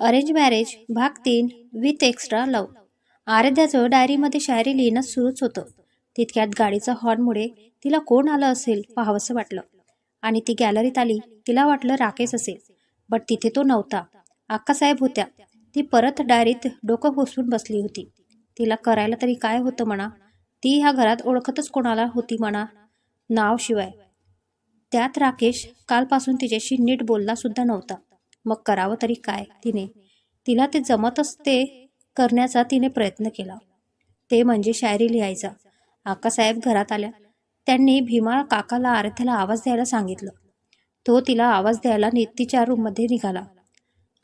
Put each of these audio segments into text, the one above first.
Arrange marriage भाग तीन with extra लव. आराध्याचं डायरीमध्ये शायरी लिहिणं सुरूच होतं. तितक्यात गाडीचा हॉर्नमुळे तिला कोण आलं असेल पाहावंसं वाटलं. आणि ती गॅलरीत आली तिला वाटलं राकेश असेल. बट तिथे तो नव्हता. अक्कासाहेब होत्या. ती परत डायरीत डोकं घुसवून बसली होती. तिला करायला तरी काय होतं म्हणा? ती ह्या घरात ओळखतच कोणाला होती म्हणा? नाव शिवाय. त्यात राकेश कालपासून तिच्याशी नीट बोलला सुद्धा नव्हता. मग करावं तरी काय? तिने तिला ते जमतच ते करण्याचा तिने प्रयत्न केला. ते म्हणजे शायरी लिहायचा. आकासाहेब घरात आल्या. त्यांनी भीमा काकाला आराध्याला आवाज द्यायला सांगितलं. तो तिला आवाज द्यायला नि तिच्या रूममध्ये निघाला.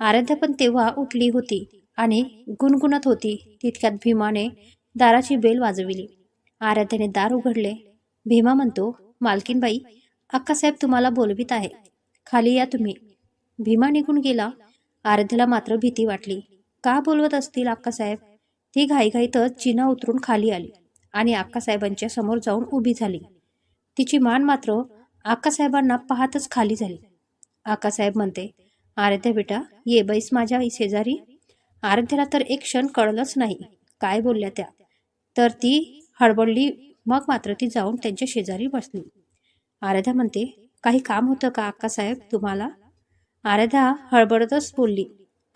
आराध्या पण तेव्हा उठली होती आणि गुणगुणत होती. तितक्यात भीमाने दाराची बेल वाजविली. आराध्याने दार उघडले. भीमा म्हणतो मालकीनबाई अक्कासाहेब तुम्हाला बोलवीत आहे खाली या तुम्ही. भीमा निघून गेला. आराध्याला मात्र भीती वाटली. का बोलवत असतील अक्कासाहेब? ती घाईघाईतच चिना उतरून खाली आली आणि अक्कासाहेबांच्या समोर जाऊन उभी झाली. तिची मान मात्र अक्कासाहेबांना पाहतच खाली झाली. अक्कासाहेब म्हणते आराध्या बेटा ये बैस माझ्या शेजारी. आराध्याला तर एक क्षण कळलंच नाही काय बोलल्या त्या तर ती हडबडली मग मात्र ती जाऊन त्यांच्या शेजारी बसली. आराध्या म्हणते काही काम होतं का अक्कासाहेब तुम्हाला? आराधा हळबडतच बोलली.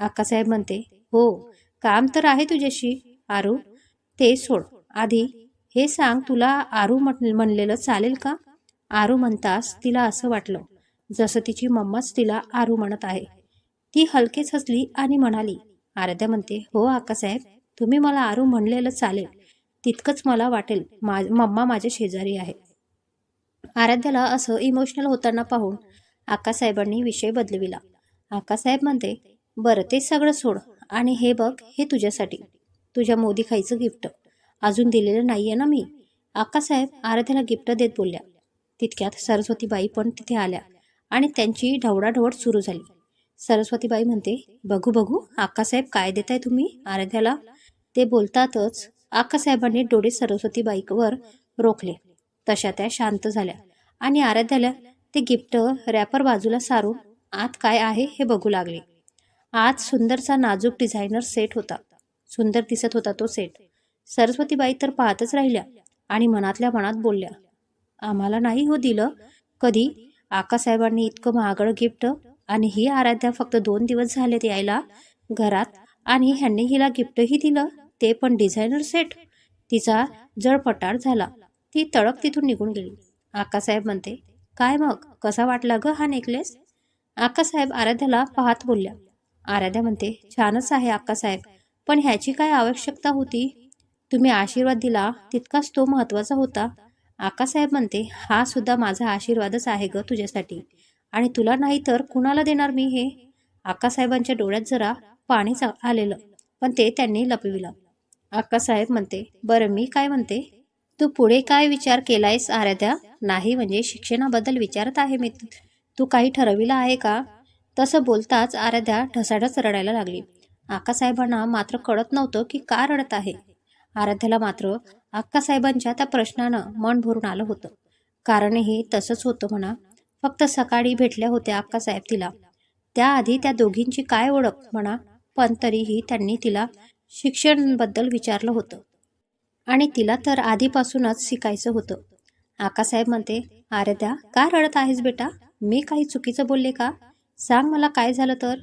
अक्कासाहेब म्हणते हो काम तर आहे तुझ्याशी. आरू ते सोड. आधी हे सांग तुला आरू म्हण म्हणलेलं चालेल का? आरू म्हणतास तिला असं वाटलं जसं तिची मम्माच तिला आरू म्हणत आहे. ती हलकेच हसली आणि म्हणाली आराध्या म्हणते हो आकासाहेब तुम्ही मला आरू म्हणलेलं चालेल. तितकंच मला वाटेल. मा मम्मा माझ्या शेजारी आहे. आराध्याला असं इमोशनल होताना पाहून आकासाहेबांनी विषय बदलविला. आकासाहेब म्हणते बरं ते सगळं सोड आणि हे बघ हे तुझ्यासाठी. तुझ्या मोदी खायचं गिफ्ट. अजून दिलेलं नाही आहे ना मी. आकासाहेब आराध्याला गिफ्ट देत बोलल्या. तितक्यात सरस्वतीबाई पण तिथे आल्या आणि त्यांची ढवडाढवड सुरू झाली. सरस्वतीबाई म्हणते बघू बघू आकासाहेब काय देताय तुम्ही आराध्याला? ते बोलतातच आकासाहेबांनी डोळे सरस्वतीबाईकवर रोखले. तशा त्या शांत झाल्या आणि आराध्याला ते गिफ्ट रॅपर बाजूला सारून आत काय आहे हे बघू लागले. आत सुंदरचा नाजूक डिझायनर सेट होता. सुंदर दिसत होता तो सेट. सरस्वतीबाई तर पाहतच राहिल्या आणि मनातल्या मनात बोलल्या आम्हाला नाही हो दिलं कधी? आकासाहेबांनी इतकं महागडं गिफ्ट आणि ही आराध्या फक्त दोन दिवस झालेत यायला घरात आणि ह्यांनी हिला गिफ्टही दिलं ते पण डिझायनर सेट? तिचा जळपटार झाला. ती तडक तिथून निघून गेली. आकासाहेब म्हणते काय मग? कसा वाटला ग हा नेकलेस? आक्कासाहेब आराध्याला पाहत बोलल्या. आराध्या म्हणते छानच आहे आक्कासाहेब पण ह्याची काय आवश्यकता होती? तुम्ही आशीर्वाद दिला तितकाच तो महत्त्वाचा होता. आकासाहेब म्हणते हा सुद्धा माझा आशीर्वादच आहे ग तुझ्यासाठी. आणि तुला नाही तर कुणाला देणार मी हे? आकासाहेबांच्या डोळ्यात जरा पाणीच आलेलं पण ते त्यांनी लपविलं. आकासाहेब म्हणते बरं मी काय म्हणते? तू पुढे काय विचार केलायस आराध्या? नाही म्हणजे शिक्षणाबद्दल विचारत आहे मी. तू काही ठरविलं आहे का? तसं बोलताच आराध्या ढसाढस रडायला लागली. आकासाहेबांना मात्र कळत नव्हतं की का रडत आहे. आराध्याला मात्र आक्कासाहेबांच्या त्या प्रश्नानं मन भरून आलं होतं. कारणही तसंच होतं म्हणा. फक्त सकाळी भेटल्या होत्या आक्कासाहेब तिला. त्याआधी त्या दोघींची काय ओळख म्हणा? पण तरीही त्यांनी तिला शिक्षणबद्दल विचारलं होतं. आणि तिला तर आधीपासूनच शिकायचं होतं. आकासाहेब म्हणते आरध्या का रडत आहेस बेटा? मी काही चुकीचं बोलले का? सांग मला काय झालं तर.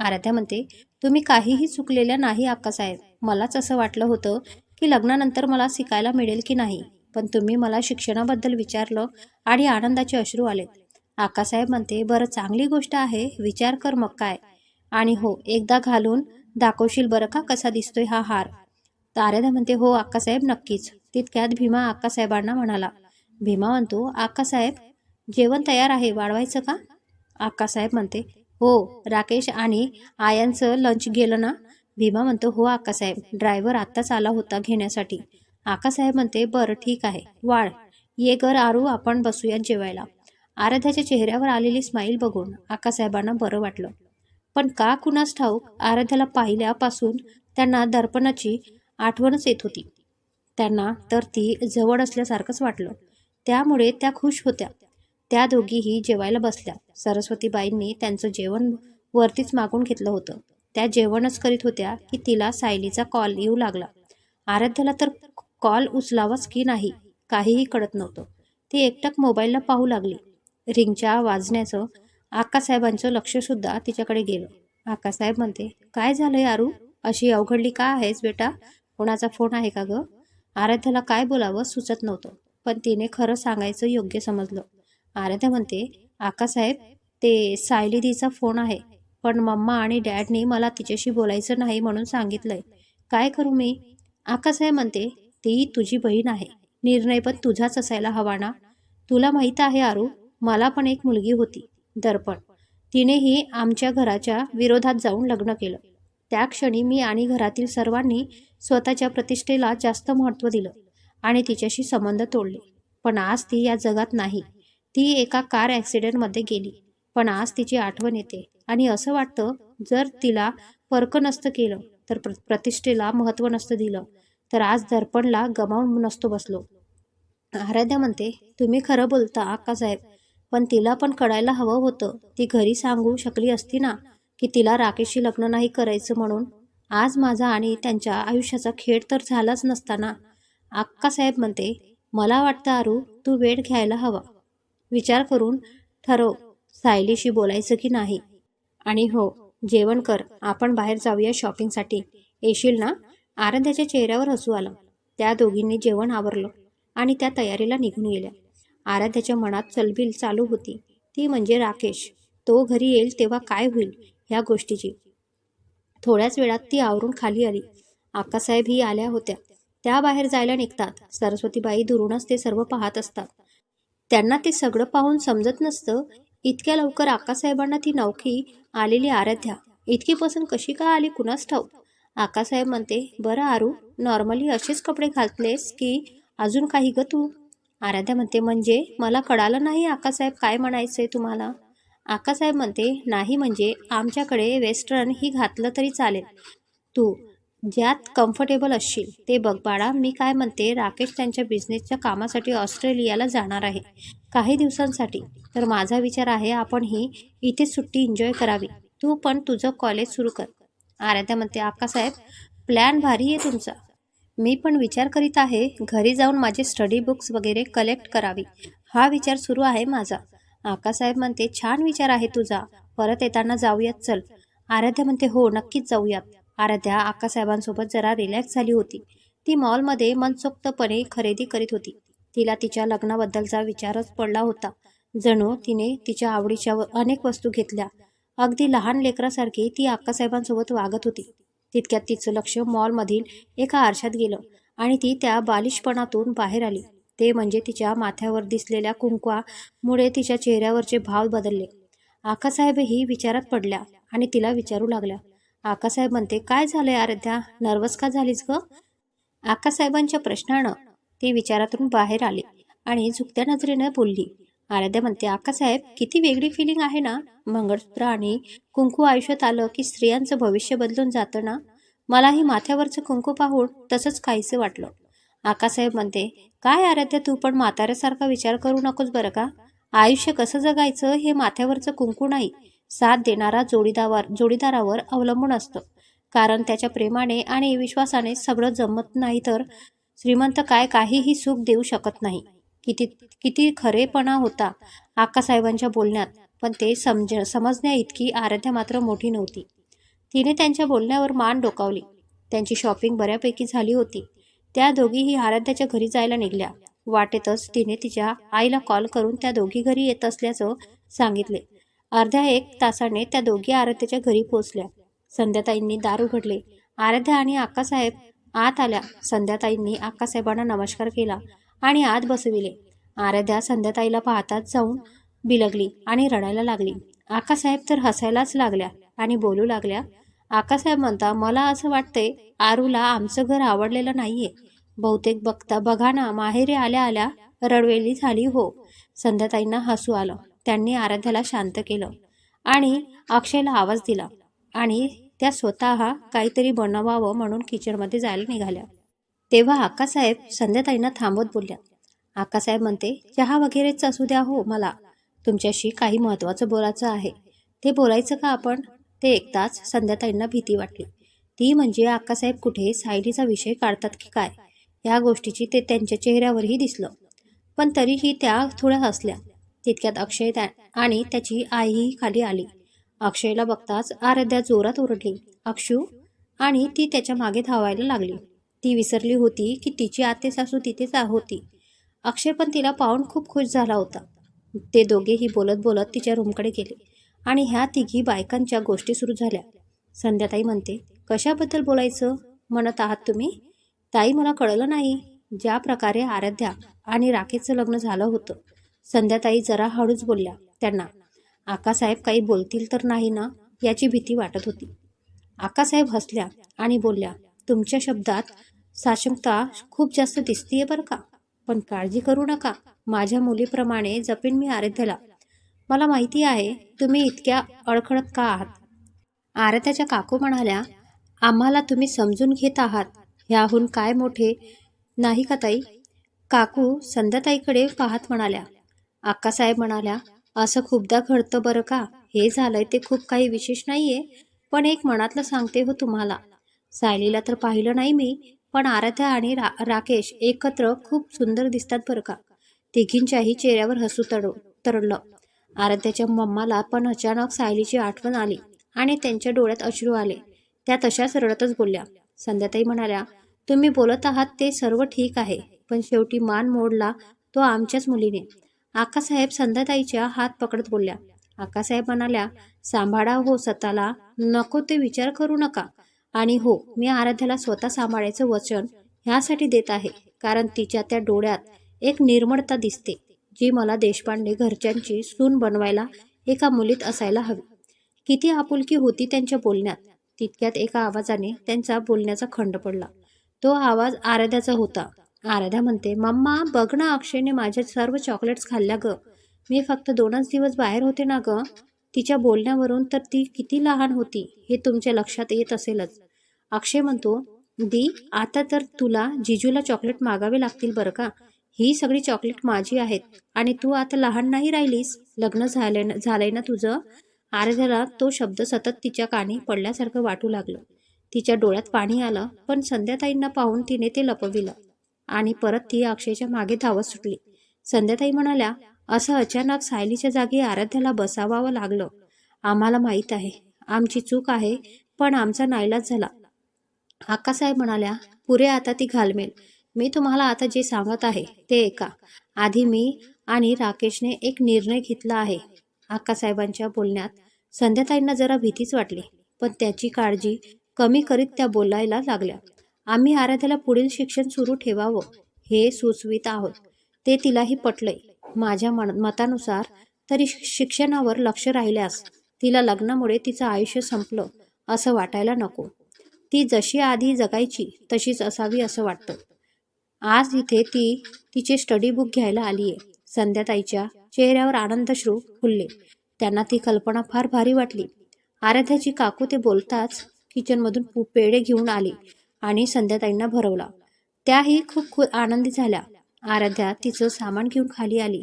आराध्या म्हणते तुम्ही काहीही चुकलेल्या नाही आकासाहेब. मलाच असं वाटलं होतं की लग्नानंतर मला शिकायला मिळेल की नाही. पण तुम्ही मला शिक्षणाबद्दल विचारलं आणि आनंदाचे अश्रू आलेत. आकासाहेब म्हणते बरं चांगली गोष्ट आहे. विचार कर मग काय. आणि हो एकदा घालून दाखवशील बरं का कसा दिसतोय हा हार? तारेदा म्हणते हो आक्कासाहेब नक्कीच. तितक्यात भीमा आक्कासाहेबांना म्हणाला भीमा म्हणतो आक्कासाहेब जेवण तयार आहे वाढवायचं का? आक्कासाहेब म्हणते हो राकेश आणि आयांचं लंच गेलं ना? भीमा म्हणतो हो आक्कासाहेब ड्रायव्हर आत्ताच आला होता घेण्यासाठी. आकासाहेब म्हणते बरं ठीक आहे वाढ ये घर आरू आपण बसूयात जेवायला. आराध्याच्या चेहऱ्यावर आलेली स्माईल बघून आकासाहेबांना बरं वाटलं. पण का कुणास ठाऊक आराध्याला पाहिल्यापासून त्यांना दर्पणाची आठवणच येत होती. त्यांना तर ती जवळ असल्यासारखंच वाटलं. त्यामुळे त्या खुश होत्या. त्या दोघीही जेवायला बसल्या. सरस्वतीबाईंनी त्यांचं जेवण वरतीच मागून घेतलं होतं. त्या जेवणच करीत होत्या की तिला सायलीचा कॉल येऊ लागला. आराध्याला तर कॉल उचलावाच की नाही काहीही कळत नव्हतं. ती एकटक मोबाईलला पाहू लागली. रिंगच्या वाजण्याचं आकासाहेबांचं लक्षसुद्धा तिच्याकडे गेलं. आकासाहेब म्हणते काय झालंय आरू? अशी अवघडली का आहेस बेटा? कोणाचा फोन आहे का गं? आराध्याला काय बोलावं सुचत नव्हतं पण तिने खरं सांगायचं योग्य समजलं. आराध्या म्हणते आकासाहेब ते सायलीदीचा फोन आहे पण मम्मा आणि डॅडनी मला तिच्याशी बोलायचं नाही म्हणून सांगितलंय. काय करू मी? आकासाहेब म्हणते ती तुझी बहीण आहे निर्णय पण तुझाच असायला हवा ना? तुला माहीत आहे आरू मला पण एक मुलगी होती दर्पण. तिनेही आमच्या घराच्या विरोधात जाऊन लग्न केलं. त्या क्षणी मी आणि घरातील सर्वांनी स्वतःच्या प्रतिष्ठेला जास्त महत्त्व दिलं आणि तिच्याशी संबंध तोडले. पण आज ती या जगात नाही. ती एका कार ॲक्सिडेंटमध्ये गेली. पण आज तिची आठवण येते. आणि असं वाटतं जर तिला पर्क नसतं केलं तर प्र प्रतिष्ठेला महत्त्व नसतं दिलं तर आज दर्पणला गमावून नसतो बसलो. आराध्या म्हणते तुम्ही खरं बोलता आक्कासाहेब पण तिला पण कळायला हवं होतं. ती घरी सांगू शकली असती ना? की तिला राकेशशी लग्न नाही करायचं म्हणून. आज माझा आणि त्यांच्या आयुष्याचा खेळ तर झालाच नसताना अक्कासाहेब म्हणते मला वाटतं आरू तू वेळ घ्यायला हवा. विचार करून ठरव सायलीशी बोलायचं की नाही. आणि हो जेवण कर. आपण बाहेर जाऊया शॉपिंगसाठी. येशील ना? आराध्याच्या चेहऱ्यावर हसू आलं. त्या दोघींनी जेवण आवरलं आणि त्या तयारीला निघून गेल्या. आराध्याच्या मनात चलबिल चालू होती. ती म्हणजे राकेश. तो घरी येईल तेव्हा काय होईल? ह्या गोष्टीची. थोड्याच वेळात ती आवरून खाली आली. आक्कासाहेब ही आल्या होत्या. त्या बाहेर जायला निघतात. सरस्वतीबाई दुरूनच ते सर्व पाहत असतात. त्यांना ते सगळं पाहून समजत नसतं इतक्या लवकर आकासाहेबांना ती नौकी आलेली आराध्या. इतकी पसंत कशी का आली कुणास ठाऊ आकासाहेब म्हणते बरं आरू नॉर्मली असेच कपडे घालतलेस की अजून काही ग तू? आराध्या म्हणते म्हणजे? मला कळालं नाही आकासाहेब काय म्हणायचंय तुम्हाला. आकासाहेब म्हणते नाही म्हणजे आमच्याकडे वेस्टर्न ही घातलं तरी चालेल. तू ज्यात कम्फर्टेबल असशील ते बघ बाळा मी काय म्हणते राकेश त्यांच्या बिझनेसच्या कामासाठी ऑस्ट्रेलियाला जाणार आहे. काही दिवसांसाठी. तर माझा विचार आहे आपण ही इथे सुट्टी एन्जॉय करावी. तू पण तुझं कॉलेज सुरू कर. आराध्या म्हणते आकासाहेब प्लॅन भारी आहे तुमचा. मी पण विचार करीत आहे घरी जाऊन माझे स्टडी बुक्स वगैरे कलेक्ट करावी. हा विचार सुरू आहे माझा. आकासाहेब म्हणते छान विचार आहे तुझा. परत येताना जाऊयात चल. आराध्या म्हणते हो नक्कीच जाऊयात. आराध्या आकासाहेबांसोबत जरा रिलॅक्स झाली होती. ती मॉलमध्ये मनसोक्तपणे खरेदी करीत होती. तिला तिच्या लग्नाबद्दलचा विचारच पडला होता. जणू तिने तिच्या आवडीच्या व- अनेक वस्तू घेतल्या. अगदी लहान लेकरासारखी ती आक्कासाहेबांसोबत वागत होती. तितक्यात तिचं लक्ष मॉलमधील एका आरशात गेलं आणि ती त्या बालिशपणातून बाहेर आली. ते म्हणजे तिच्या माथ्यावर दिसलेल्या कुंकवामुळे तिच्या चेहऱ्यावरचे भाव बदलले. आकासाहेबही विचारात पडल्या आणि तिला विचारू लागल्या. आकासाहेब म्हणते काय झालंय आराध्या? नर्वस का झालीस ग? आकासाहेबांच्या प्रश्नानं ती विचारातून बाहेर आली आणि झुकत्या नजरेनं बोलली. आराध्या म्हणते आकासाहेब किती वेगळी फिलिंग आहे ना? मंगळसूत्र आणि कुंकू आयुष्यात आलं की स्त्रियांचं भविष्य बदलून जातं ना? मलाही माथ्यावरचं कुंकू पाहून तसंच काहीसं वाटलं. आकासाहेब म्हणते काय आराध्य तू पण म्हाताऱ्यासारखा विचार करू नकोस बरं का? आयुष्य कसं जगायचं हे माथ्यावरचं कुंकू नाही. साथ देणारा जोडीदार जोडीदारावर अवलंबून असतं. कारण त्याच्या प्रेमाने आणि विश्वासाने सगळं जमत नाही तर श्रीमंत काय काहीही सुख देऊ शकत नाही. किती किती खरेपणा होता आक्कासाहेबांच्या बोलण्यात. पण ते समज समजण्या इतकी आराध्या मात्र मोठी नव्हती. तिने त्यांच्या बोलण्यावर मान डोकावली. त्यांची शॉपिंग बऱ्यापैकी झाली होती. त्या दोघीही आराध्याच्या घरी जायला निघल्या. वाटेतच तिने तिच्या आईला कॉल करून त्या दोघी घरी येत असल्याचं सांगितले. अर्ध्या एक तासाने त्या दोघी आराध्याच्या घरी पोहोचल्या. संध्याताईंनी दार उघडले. आराध्या आणि आक्कासाहेब आत आल्या. संध्याताईंनी आक्कासाहेबांना नमस्कार केला आणि आत बसविले. आराध्या संध्याताईला पाहताच जाऊन बिलगली आणि रडायला लागली. आकासाहेब तर हसायलाच लागल्या आणि बोलू लागल्या आकासाहेब म्हणता मला असं वाटतंय आरूला आमचं घर आवडलेलं नाहीये. बहुतेक बघता बघा ना माहेरी आल्या आल्या रडवेली झाली हो. संध्याताईंना हसू आलं. त्यांनी आराध्याला शांत केलं आणि अक्षयला आवाज दिला आणि त्या स्वतः काहीतरी बनवावं म्हणून किचनमध्ये जायला निघाल्या. तेव्हा आकासाहेब संध्याताईंना थांबवत बोलल्या. आकासाहेब म्हणते चहा वगैरेच असू द्या हो मला. तुमच्याशी काही महत्त्वाचं बोलायचं आहे. ते बोलायचं का आपण? ते ऐकताच संध्याताईंना भीती वाटली. ती म्हणजे आक्कासाहेब कुठे सायलीचा विषय काढतात की काय? या गोष्टीची ते त्यांच्या चेहऱ्यावरही दिसलं. पण तरीही त्या थोड्या हसल्या. तितक्यात अक्षय त्या आणि त्याची आईही खाली आली. अक्षयला बघताच आराध्या जोरात ओरडली. अक्षू? आणि ती त्याच्यामागे धावायला लागली. ती विसरली होती की तिची आते सासू तिथेच होती. अक्षय पण तिला पाहून खूप खुश झाला होता. ते दोघेही बोलत बोलत तिच्या रूमकडे गेले. आणि ह्या तिघी बायकांच्या गोष्टी सुरू झाल्या. संध्याताई म्हणते कशाबद्दल बोलायचं? म्हणत आहात तुम्ही? ताई मला कळलं नाही. ज्या प्रकारे आराध्या आणि राकेशचं लग्न झालं होतं. संध्याताई जरा हळूच बोलल्या त्यांना. आकासाहेब काही बोलतील तर नाही ना? याची भीती वाटत होती. आकासाहेब हसल्या आणि बोलल्या तुमच्या शब्दात साशंकता खूप जास्त दिसतीये बरं का? पण काळजी करू नका. माझ्या मुलीप्रमाणे जपेन मी आराध्याला. मला माहिती आहे तुम्ही इतक्या अडखळत का आहात? आरत्याच्या काकू म्हणाल्या आम्हाला तुम्ही समजून घेत आहात. ह्याहून काय मोठे नाही का ताई? काकू संध्याताईकडे पाहत म्हणाल्या. अक्कासाहेब म्हणाल्या असं खूपदा घडतं बरं का? हे झालंय ते खूप काही विशेष नाहीये पण एक मनातलं सांगते हो तुम्हाला. सायलीला तर पाहिलं नाही मी पण आराध्या आणि रा राकेश एकत्र खूप सुंदर दिसतात बरं का? तिघींच्याही चेहऱ्यावर हसू तड तरलं आराध्याच्या मम्माला पण अचानक सायलीची आठवण आली आणि त्यांच्या डोळ्यात अश्रू आले. त्या तशाच रडतच बोलल्या. संध्याताई म्हणाल्या तुम्ही बोलत आहात ते सर्व ठीक आहे पण शेवटी मान मोडला तो आमच्याच मुलीने. आकासाहेब संध्याताईच्या हात पकडत बोलल्या. आकासाहेब म्हणाल्या सांभाळा हो स्वतःला नको ते विचार करू नका. आणि हो मी आराध्याला स्वतः सांभाळायचं वचन ह्यासाठी देत आहे कारण तिच्या त्या डोळ्यात एक निर्मळता दिसते. जी मला देशपांडे घरच्यांची सून बनवायला एका मुलीत असायला हवी. किती आपुलकी होती त्यांच्या बोलण्यात. तितक्यात एका आवाजाने त्यांचा बोलण्याचा खंड पडला. तो आवाज आराध्याचा होता. आराध्या म्हणते मम्मा बघ ना अक्षयने माझ्या सर्व चॉकलेट्स खाल्ल्या ग. मी फक्त दोनच दिवस बाहेर होते ना ग. तिच्या बोलण्यावरून तर ती किती लहान होती हे तुमच्या लक्षात येत असेलच. अक्षय म्हणतो दी आता तर तुला जिजूला चॉकलेट मागावे लागतील बरं का? ही सगळी चॉकलेट माझी आहेत. आणि तू आता लहान नाही राहिलीस? लग्न झाले झालंय ना तुझं? आराध्याला तो शब्द सतत तिच्या कानी पडल्यासारखं वाटू लागलं. तिच्या डोळ्यात पाणी आलं पण संध्याताईंना पाहून तिने ते लपविलं. आणि परत ती अक्षयच्या मागे धावत सुटली. संध्याताई म्हणाल्या असं अचानक सायलीच्या जागी आराध्याला बसावावं लागलं. आम्हाला माहीत आहे. आमची चूक आहे पण आमचा नाईलाज झाला. आक्कासाहेब म्हणाल्या पुरे आता ती घालमेल. मी तुम्हाला आता जे सांगत आहे ते ऐका. आधी मी आणि राकेशने एक निर्णय घेतला आहे. आक्कासाहेबांच्या बोलण्यात संध्याताईंना जरा भीतीच वाटली पण त्याची काळजी कमी करीत त्या बोलायला लागल्या. आम्ही आराध्याला पुढील शिक्षण सुरू ठेवावं हे सुचवित आहोत. ते तिलाही पटलंय. माझ्या मतानुसार तरी शिक्षणावर लक्ष राहिल्यास तिला लग्नामुळे तिचं आयुष्य संपलं असं वाटायला नको. ती जशी आधी जगायची तशीच असावी असं वाटतं. आज इथे ती तिचे स्टडी बुक घ्यायला आली आहे संध्याताईच्या चेहऱ्यावर आनंदश्रू फुलले. त्यांना ती कल्पना फार भारी वाटली. आराध्याची काकू ते बोलताच किचनमधून पेढे घेऊन आली आणि संध्याताईंना भरवला. त्याही खूप खूप आनंदी झाल्या. आराध्या तिचं सामान घेऊन खाली आली.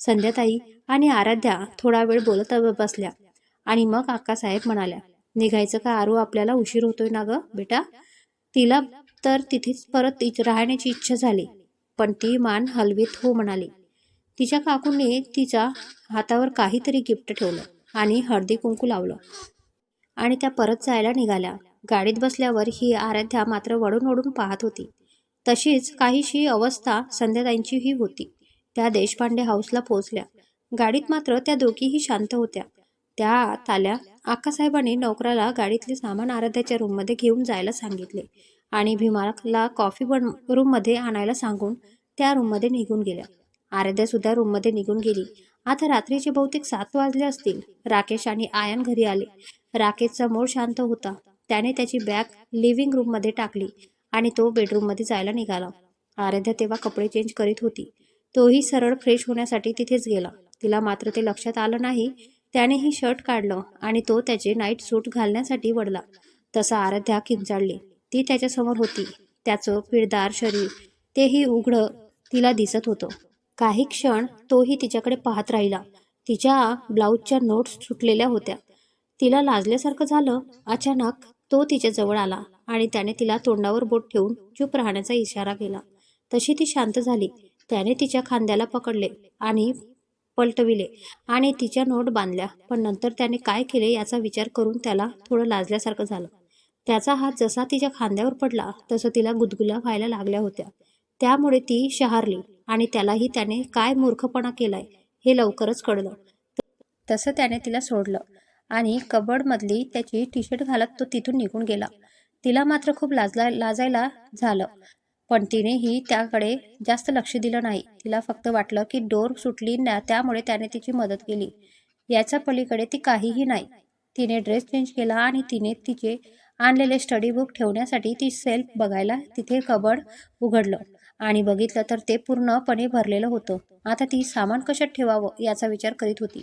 संध्याताई आणि आराध्या थोडा वेळ बोलत बसल्या आणि मग आक्कासाहेब म्हणाल्या निघायचं का आरू? आपल्याला उशीर होतोय ना ग बेटा? तिला तर तिथेच परत राहण्याची इच्छा झाली. पण ती मान हलवीत हो म्हणाली. तिच्या काकूने तिच्या हातावर काहीतरी गिफ्ट ठेवलं आणि हळदी कुंकू लावलं. आणि त्या परत जायला निघाल्या. गाडीत बसल्यावर ही आराध्या मात्र वडून वडून पाहत होती. तशीच काहीशी अवस्था संध्याताईंचीही होती. त्या देशपांडे हाऊसला पोहोचल्या. गाडीत मात्र त्या दोघीही शांत होत्या. त्या आत आल्या आक्कासाहेबांनी नोकराला गाडीतले सामान आराध्याच्या रूममध्ये घेऊन जायला सांगितले. आणि भीमाला कॉफी बन रूममध्ये आणायला सांगून त्या रूममध्ये निघून गेल्या. आराध्यासुद्धा रूममध्ये निघून गेली. आता रात्रीचे बहुतेक सात वाजले असतील. राकेश आणि आयन घरी आले. राकेशचा मूळ शांत होता. त्याने त्याची बॅग लिव्हिंग रूममध्ये टाकली आणि तो बेडरूममध्ये जायला निघाला. आराध्या तेव्हा कपडे चेंज करीत होती. तोही सरळ फ्रेश होण्यासाठी तिथेच गेला. तिला मात्र ते लक्षात आलं नाही. त्यानेही शर्ट काढलं आणि तो त्याचे नाईट सूट घालण्यासाठी वडला तसा आराध्या किंचाळली. ती त्याच्यासमोर होती. त्याचं पिळदार शरीर तेही उघडं तिला दिसत होतं. काही क्षण तोही तिच्याकडे पाहत राहिला. तिच्या ब्लाऊजच्या नोट्स सुटलेल्या होत्या. तिला लाजल्यासारखं झालं अचानक तो तिच्या जवळ आला आणि त्याने तिला तोंडावर बोट ठेवून चूप राहण्याचा इशारा केला. तशी ती शांत झाली. त्याने तिच्या खांद्याला पकडले आणि पलटविले आणि तिच्या नोट बांधल्या. पण नंतर त्याने काय केले याचा विचार करून त्याला थोडं लाजल्यासारखं झालं. त्याचा हात जसा तिच्या खांद्यावर पडला तसं तिला गुदगुल्या व्हायला लागल्या होत्या. त्यामुळे ती शहारली आणि त्यालाही त्याने काय मूर्खपणा केलाय हे लवकरच कळलं. तसं त्याने तिला सोडलं आणि कबडमधली त्याची टी शर्ट घालत तो तिथून निघून गेला. तिला मात्र खूप लाजला लाजायला झालं पण तिनेही त्याकडे जास्त लक्ष दिलं नाही. तिला फक्त वाटलं की डोर सुटली ना त्यामुळे त्याने तिची मदत केली. याच्या पलीकडे ती काहीही नाही. तिने ड्रेस चेंज केला आणि तिने तिचे आणलेले स्टडी बुक ठेवण्यासाठी ती सेल्फ बघायला तिथे कबड उघडलं. आणि बघितलं तर ते पूर्णपणे भरलेलं होतं. आता ती सामान कशात ठेवावं याचा विचार करीत होती.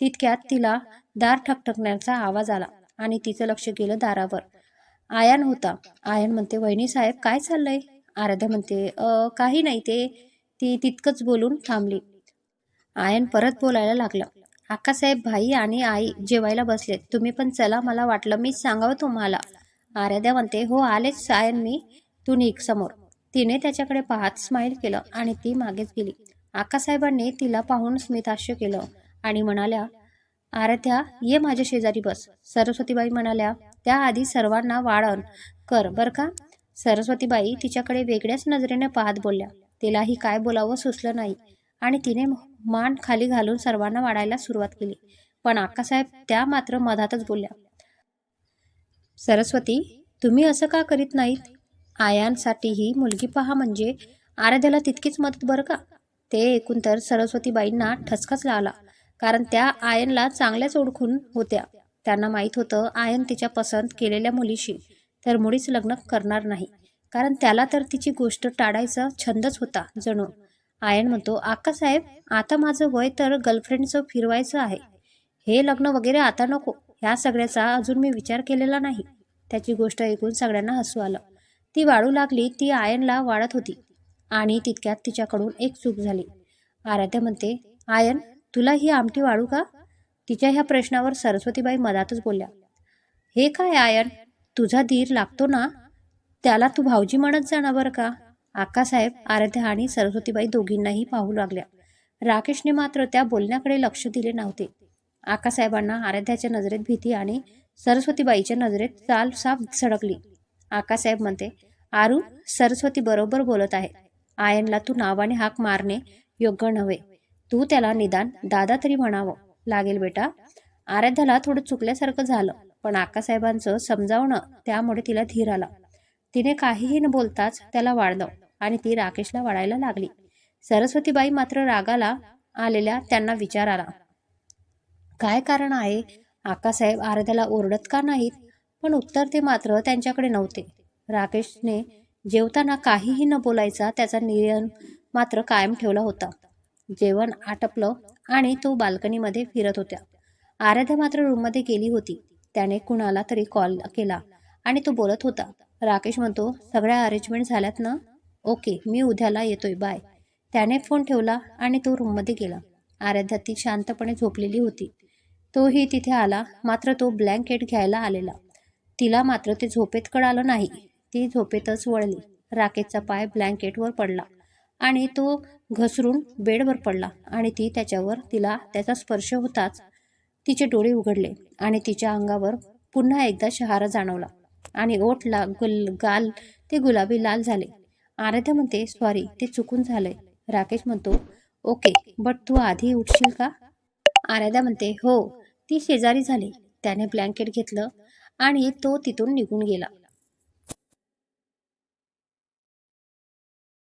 तितक्यात तिला दार ठकठकण्याचा आवाज आला आणि तिचं लक्ष गेलं दारावर. आयान होता. आयन म्हणते वहिनी साहेब काय चाललंय? आराध्या म्हणते काही नाही. ते ती तितकंच बोलून थांबली. आयन परत बोलायला लागलं. आकासाहेब भाई आणि आई जेवायला बसलेत तुम्ही पण चला मला वाटलं मीच सांगावं तुम्हाला. आराध्या म्हणते हो आलेच सायन मी. तू निघ समोर. तिने त्याच्याकडे पाहत स्माईल केलं आणि ती मागेच गेली. आकासाहेबांनी तिला पाहून स्मिताश्य केलं आणि म्हणाल्या आराध्या ये माझ्या शेजारी बस. सरस्वतीबाई म्हणाल्या त्याआधी सर्वांना वाढण कर बर का? सरस्वतीबाई तिच्याकडे वेगळ्याच नजरेने पाहत बोलल्या. तिलाही काय बोलावं सुचलं नाही आणि तिने मान खाली घालून सर्वांना वाढायला सुरुवात केली. पण आक्कासाहेब त्या मात्र मधातच बोलल्या सरस्वती तुम्ही असं का करीत नाहीत? आयांसाठी ही मुलगी पहा म्हणजे आराध्याला तितकीच मदत बरं का? ते ऐकून तर सरस्वतीबाईंना ठसकाच लागला कारण त्या आयनला चांगल्याच ओळखून होत्या. त्यांना माहीत होतं आयन तिच्या पसंत केलेल्या मुलीशी तर मुळीच लग्न करणार नाही कारण त्याला तर तिची गोष्ट टाळायचा छंदच होता जणू. आयन म्हणतो आक्कासाहेब आता माझं वय तर गर्लफ्रेंडचं फिरवायचं आहे. हे लग्न वगैरे आता नको. ह्या सगळ्याचा अजून मी विचार केलेला नाही. त्याची गोष्ट ऐकून सगळ्यांना हसू आलं. ती वाढू लागली ती आयनला वाढत होती आणि तितक्यात तिच्याकडून एक चूक झाली. आराध्या म्हणते आयन तुला ही आमटी वाढू का? तिच्या ह्या प्रश्नावर सरस्वतीबाई मधातच बोलल्या. हे काय आयन? तुझा धीर लागतो ना? त्याला तू भाऊजी म्हणत जाणार बरं का? आकासाहेब आराध्या आणि सरस्वतीबाई दोघींनाही पाहू लागल्या. राकेशने मात्र त्या बोलण्याकडे लक्ष दिले नव्हते. आकासाहेबांना आराध्याच्या नजरेत भीती आणि सरस्वतीबाईच्या नजरेत चाल साफ सडकली. आकासाहेब म्हणते आरू सरस्वती बरोबर बोलत आहे. आयनला तू नावाने हाक मारणे योग्य नव्हे. तू त्याला निदान दादा तरी म्हणावं लागेल बेटा. आराध्याला थोडं चुकल्यासारखं झालं पण आकासाहेबांचं समजावणं त्यामुळे तिला धीर आला. तिने काहीही न बोलताच त्याला वाढलं आणि ती राकेशला वाढायला लागली. सरस्वतीबाई मात्र रागाला आलेल्या त्यांना विचार आला. काय कारण आहे? आकासाहेब आराध्याला ओरडत का नाहीत? पण उत्तर ते मात्र त्यांच्याकडे नव्हते. राकेशने जेवताना काहीही न बोलायचा त्याचा नियम मात्र कायम ठेवला होता. जेवण आटपलं आणि तो बाल्कनीमध्ये फिरत होत्या. आराध्या मात्र रूममध्ये गेली होती. त्याने कुणाला तरी कॉल केला आणि तो बोलत होता राकेश म्हणतो सगळ्या अरेंजमेंट झाल्यात ना? ओके मी उद्याला येतोय बाय त्याने फोन ठेवला आणि तो रूममध्ये गेला. आराध्या ती शांतपणे झोपलेली होती. तोही तिथे आला मात्र तो ब्लँकेट घ्यायला आलेला. तिला मात्र ते झोपेत कळालं नाही. ती झोपेतच वळली. राकेशचा पाय ब्लँकेटवर पडला आणि तो घसरून बेडवर पडला आणि ती त्याच्यावर तिला त्याचा स्पर्श होताच तिचे डोळे उघडले आणि तिच्या अंगावर पुन्हा एकदा शहारा जाणवला. आणि ओठला गुल गाल ते गुलाबी लाल झाले. आराध्या म्हणते सॉरी ते चुकून झालंय. राकेश म्हणतो ओके बट तू आधी उठशील का? आराध्या म्हणते हो. ती शेजारी झाली. त्याने ब्लँकेट घेतलं आणि तो तिथून निघून गेला.